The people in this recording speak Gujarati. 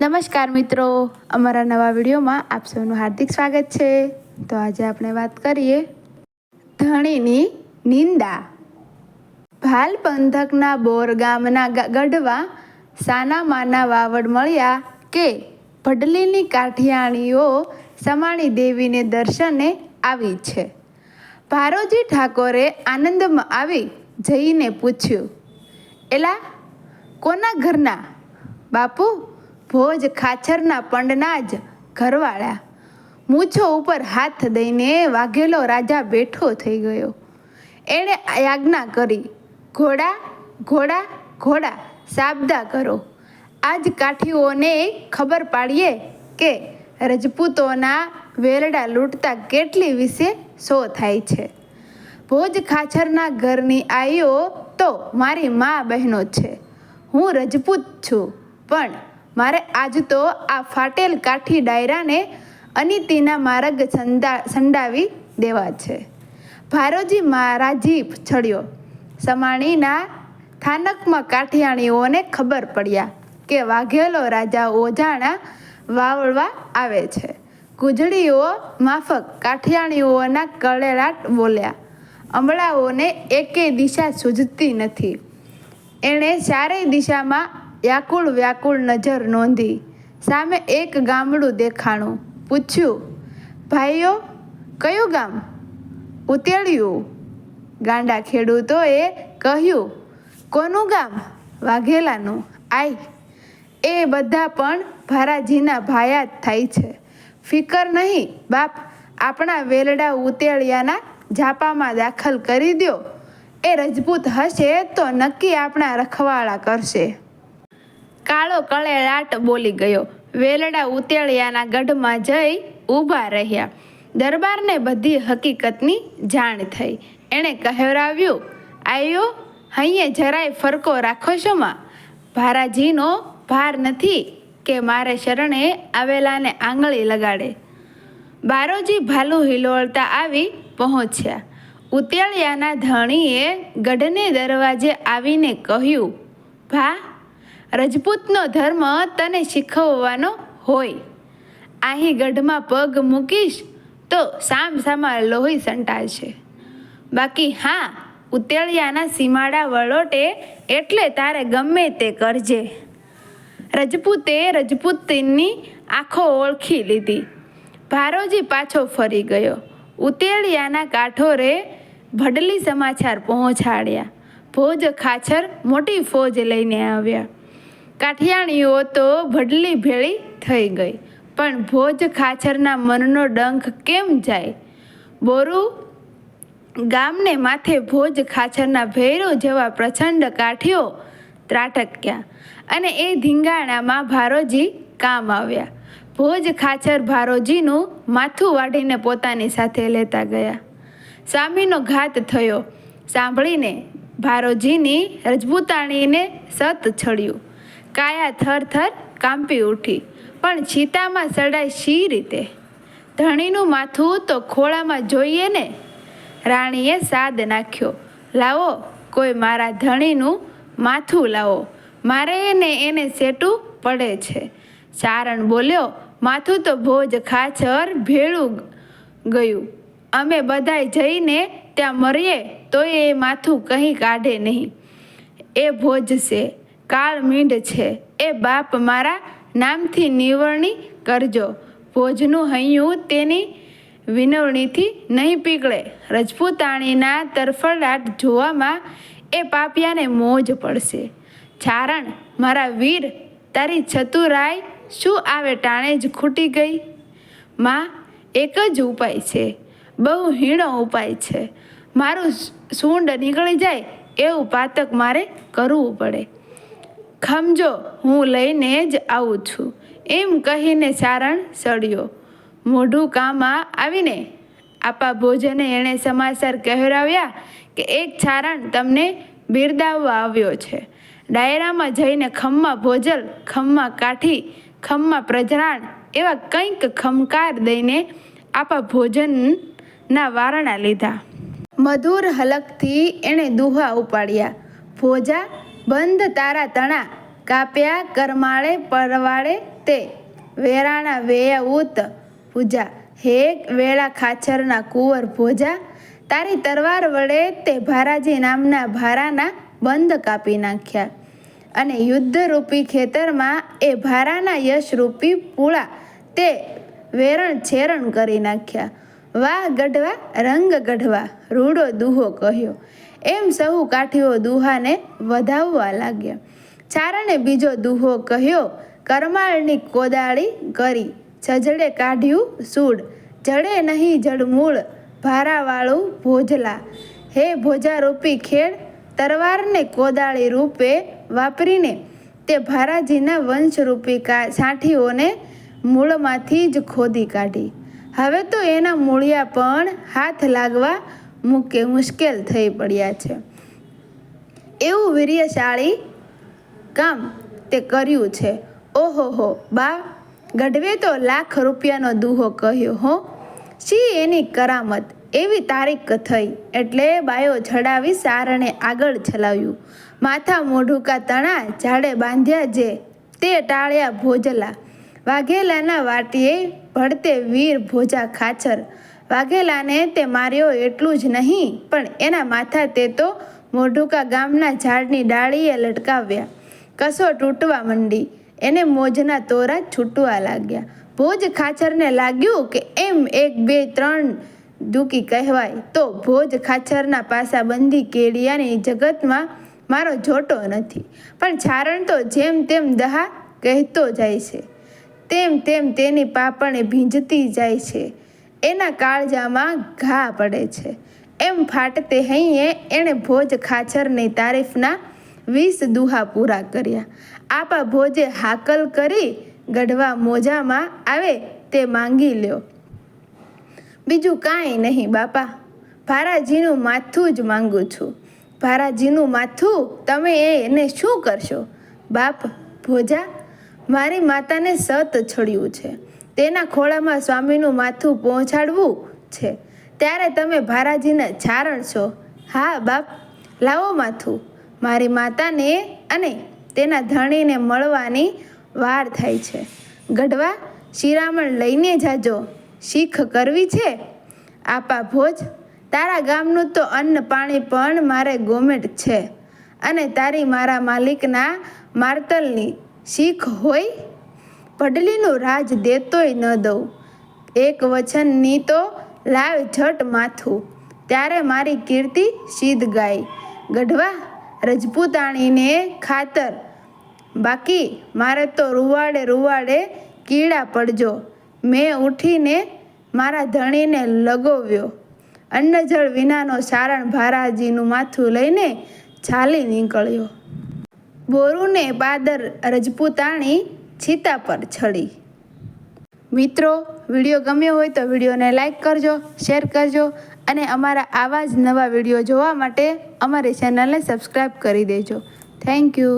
નમસ્કાર મિત્રો, અમારા નવા વિડીયોમાં આપ સૌનું હાર્દિક સ્વાગત છે. તો આજે આપણે વાત કરીએ ધણીની નિંદા. ભાલ પંથકના બોર ગામના ગઢવા સાના માના વાવડ મળ્યા કે ભડલીની કાઠિયાણીઓ સમાણી દેવીને દર્શને આવી છે. ભારોજી ઠાકોરે આનંદમાં આવી જઈને પૂછ્યું, એલા, કોના ઘરના? બાપુ ભોજ ખાચરના પંડના જ ઘરવાળા. મૂછો ઉપર હાથ દઈને વાઘેલો રાજા બેઠો થઈ ગયો. એણે આજ્ઞા કરી, ઘોડા ઘોડા ઘોડા, સાબદા કરો. આજ કાઠીઓને ખબર પાડીએ કે રજપૂતોના વેરડા લૂંટતા કેટલી વિશે શો થાય છે. ભોજ ખાચરના ઘરની આઈઓ તો મારી મા બહેનો છે. હું રજપૂત છું, પણ મારે આજ તો આ ફાટેલ કાઠી ડાયરાને અનિતિના માર્ગ સંડાવી દેવા છે. ભારોજી મહારાજી છડ્યો. સમાણીના થાનકમાં કાઠિયાણીઓને ખબર પડ્યા કે વાઘેલો રાજા ઓજાણા વાવળવા આવે છે. ગુજડીઓ માફક કાઠિયાણીઓના કળેલાટ બોલ્યા, અમળાઓને એકે દિશા સૂઝતી નથી. એણે ચારેય દિશામાં વ્યાકુળ વ્યાકુળ નજર નોંધી સામે એક ગામડું દેખાણું. પૂછ્યું, ભાઈઓ, કયું ગામ? ઉતેળ્યું ગાંડા ખેડૂતોએ કહ્યું, કોનું ગામ? વાઘેલાનું. આઈ એ બધા પણ ભારાજીના ભાયા જ થાય છે. ફિકર નહીં, બાપ, આપણા વેલડા ઉતેળિયાના ઝાપામાં દાખલ કરી દ્યો. એ રજપૂત હશે તો નક્કી આપણા રખવાળા કરશે. કાળો કળેલાટ બોલી ગયો. વેલડા ઉતેળિયાના ગઢમાં જઈ ઊભા રહ્યા. દરબારને બધી હકીકતની જાણ થઈ. એણે કહેવરાવ્યું આયો હૈયે જરાય ફરકો રાખો છો માં? ભારાજીનો ભાર નથી કે મારે શરણે આવેલાને આંગળી લગાડે. બારોજી ભાલુ હિલોળતા આવી પહોંચ્યા. ઉતેળિયાના ધણીએ ગઢને દરવાજે આવીને કહ્યું, ભા રજપૂતનો ધર્મ તને શીખવવાનો હોય. અહીં ગઢમાં પગ મૂકીશ તો સામ સામા લોહી સંટાશે બાકી હા, ઉતેળિયાના સીમાડા વળોટે એટલે તારે ગમે તે કરજે. રજપૂતે રજપૂતની આંખો ઓળખી લીધી. ભારોજી પાછો ફરી ગયો. ઉતેળિયાના કાંઠોરે ભડલી સમાચાર પહોંચાડ્યા. ભોજ ખાચર મોટી ફોજ લઈને આવ્યા. કાઠિયાણીઓ તો ભડલી ભેળી થઈ ગઈ. પણ ભોજ ખાચરના મનનો ડંખ કેમ જાય? બોરું, ગામને માથે ભોજ ખાચરના ભૈરો જેવા પ્રચંડ કાઠીઓ ત્રાટક્યા અને એ ધીંગાણામાં ભારોજી કામ આવ્યા. ભોજ ખાચર ભારોજીનું માથું વાઢીને પોતાની સાથે લેતા ગયા. સ્વામીનો ઘાત થયો. સાંભળીને ભારોજીની રજપૂતાણીને સત છડ્યું. કાયા થર થર કાંપી ઉઠી. પણ ચિતામાં સડાય શી રીતે? ધણીનું માથું તો ખોળામાં જોઈએ ને? રાણીએ સાદ નાખ્યો. લાવો, કોઈ મારા ધણીનું માથું લાવો. મારે એને એને સેટું પડે છે. ચારણ બોલ્યો, માથું તો ભોજ ખાચર ભેળું ગયું. અમે બધાય જઈને ત્યાં મરીએ, તો એ માથું કંઈ કાઢે નહીં. એ ભોજ છે. કાળ મીંડ છે. એ બાપ મારા નામથી નિવરણી કરજો. ભોજનું હૈયું તેની વિનવણીથી નહીં પીગળે. રજપૂતાણીના તરફડાટ જોવામાં એ પાપિયાને મોજ પડશે. ચારણ મારા વીર, તારી ચતુરાઈ શું આવે ટાણે જ ખૂટી ગઈ? માં, એક જ ઉપાય છે. બહુ હીણો ઉપાય છે. મારું સૂંડ નીકળી જાય એવું પાતક મારે કરવું પડે. ખમજો, હું લઈને જ આવું છું. એમ કહીને સારણ સડ્યો. મોઢું કામમાં આવીને આપા ભોજને એણે સમાચાર કહેરાવ્યા કે એક સારણ તમને બિરદાવવા આવ્યો છે. ડાયરામાં જઈને ખમ્મા ભોજલ, ખમ્મા કાઠી, ખમ્મા પ્રજરાણ એવા કંઈક ખમકાર દઈને આપા ભોજનના વારણા લીધા. મધુર હલકથી એણે દુહા ઉપાડ્યા. ભોજા, બંધ તારા તણા કાપ્યા કરમાળે પરવાળે તે. વેરાણા વેય ઉત પૂજા. હે વેળા ખાચરના કુંવર ભોજા. તારી તરવાર વડે તે ભારાજી નામના ભારાના બંધ કાપી નાખ્યા. અને યુદ્ધરૂપી ખેતરમાં એ ભારાના યશરૂપી પૂળા તે વેરણ છેરણ કરી નાખ્યા. વાહ ગઢવા, રંગ ગઢવા, રૂડો દુહો કહ્યો. એમ સહુ કાઠીઓ દુહાને વધાવવા લાગ્યા. ચારણે બીજો દુહો કહ્યો, કરમાળની કોદાળી કરી છજડે કાઢ્યું સૂડ જડે નહીં જડમૂળ ભારાવાળું ભોજલા. હે ભોજારૂપી ખેડ, તરવારને કોદાળી રૂપે વાપરીને તે ભારાજીના વંશરૂપી સાંઠીઓને મૂળમાંથી જ ખોદી કાઢી. હવે તો એના મૂળિયા પણ હાથ લાગવા મૂકે મુશ્કેલ થઈ પડ્યા છે. એવું વીર્યશાળી કામ તે કર્યું છે. ઓહોહો બા, ગઢવે તો લાખ રૂપિયાનો દુહો કહ્યો, હો. શી એની કરામત? એવી તારીખ થઈ એટલે બાયો જડાવી સારણે આગળ ચલાવ્યું. માથા મોઢુકા તણા, ઝાડે બાંધ્યા જે, તે ટાળ્યા ભોજલા. વાઘેલાના વાટીએ ભળતે વીર ભોજા ખાચર. વાઘેલાને તે માર્યો એટલું જ નહીં, પણ એના માથા તે તો મોઢુકા ગામના ઝાડની ડાળીએ લટકાવ્યા. કસો તૂટવા મંડી? એને મોજના તોરા છૂટવા લાગ્યા. ભોજ ખાચરને લાગ્યું કે એમ એક, બે, ત્રણ દુકી કહેવાય. તો ભોજ ખાચરના પાસા બંધી કેડિયાની જગતમાં મારો જોટો નથી. પણ છારણ તો જેમ તેમ દહા કહેતો જાય છે. તેમ તેમ તેની પાપણે ભીંજતી જાય છે. એના કાળજામાં ઘા પડે છે. એમ ફાટતે હૈયે એણે ભોજ ખાચરની તારીફના વીસ દુહા પૂરા કર્યા. આપા ભોજે હાકલ કરી ગઢવા મોજામાં આવે તે માંગી લ્યો. બીજું કાંઈ નહીં બાપા. ભારાજીનું માથું જ માંગુ છું. ભારાજીનું માથું તમે એને શું કરશો? બાપ, ભોજા, મારી માતાને સત છોડ્યું છે. તેના ખોળામાં સ્વામીનું માથું પહોંચાડવું છે. ત્યારે તમે ભારાજીને છારણ છો. હા બાપ, લાવો માથું. મારી માતાને અને તેના ધણીને મળવાની વાર થાય છે. ગઢવા, શિરામણ લઈને જાજો. શીખ કરવી છે? આપા ભોજ? તારા ગામનું તો અન્ન પાણી પણ મારે ગોમેટ છે. અને તારી મારા માલિકના માર્તલની શીખ હોય? ભડલીનું રાજ દેતોય ન દઉં. એક વચનની તો લાવ ઝટ માથું. ત્યારે મારી કીર્તિ સીધ ગાય. ગઢવા રજપૂતાણીને ખાતર. બાકી, મારે તો રૂવાડે રૂવાડે કીડા પડજો. મેં ઉઠીને મારા ધણીને લગોવ્યો. અન્નજળ વિનાનો સારણ ભારાજીનું માથું લઈને ચાલી નીકળ્યો. બોરુને પાદર રજપૂતાણી છીતા પર છડી મિત્રો, વીડિયો ગમ્યો હોય તો વિડીયોને લાઈક કરજો, શેર કરજો અને અમારા આવા જ નવા વીડિયો જોવા માટે અમારી ચેનલને સબસ્ક્રાઈબ કરી દેજો. Thank you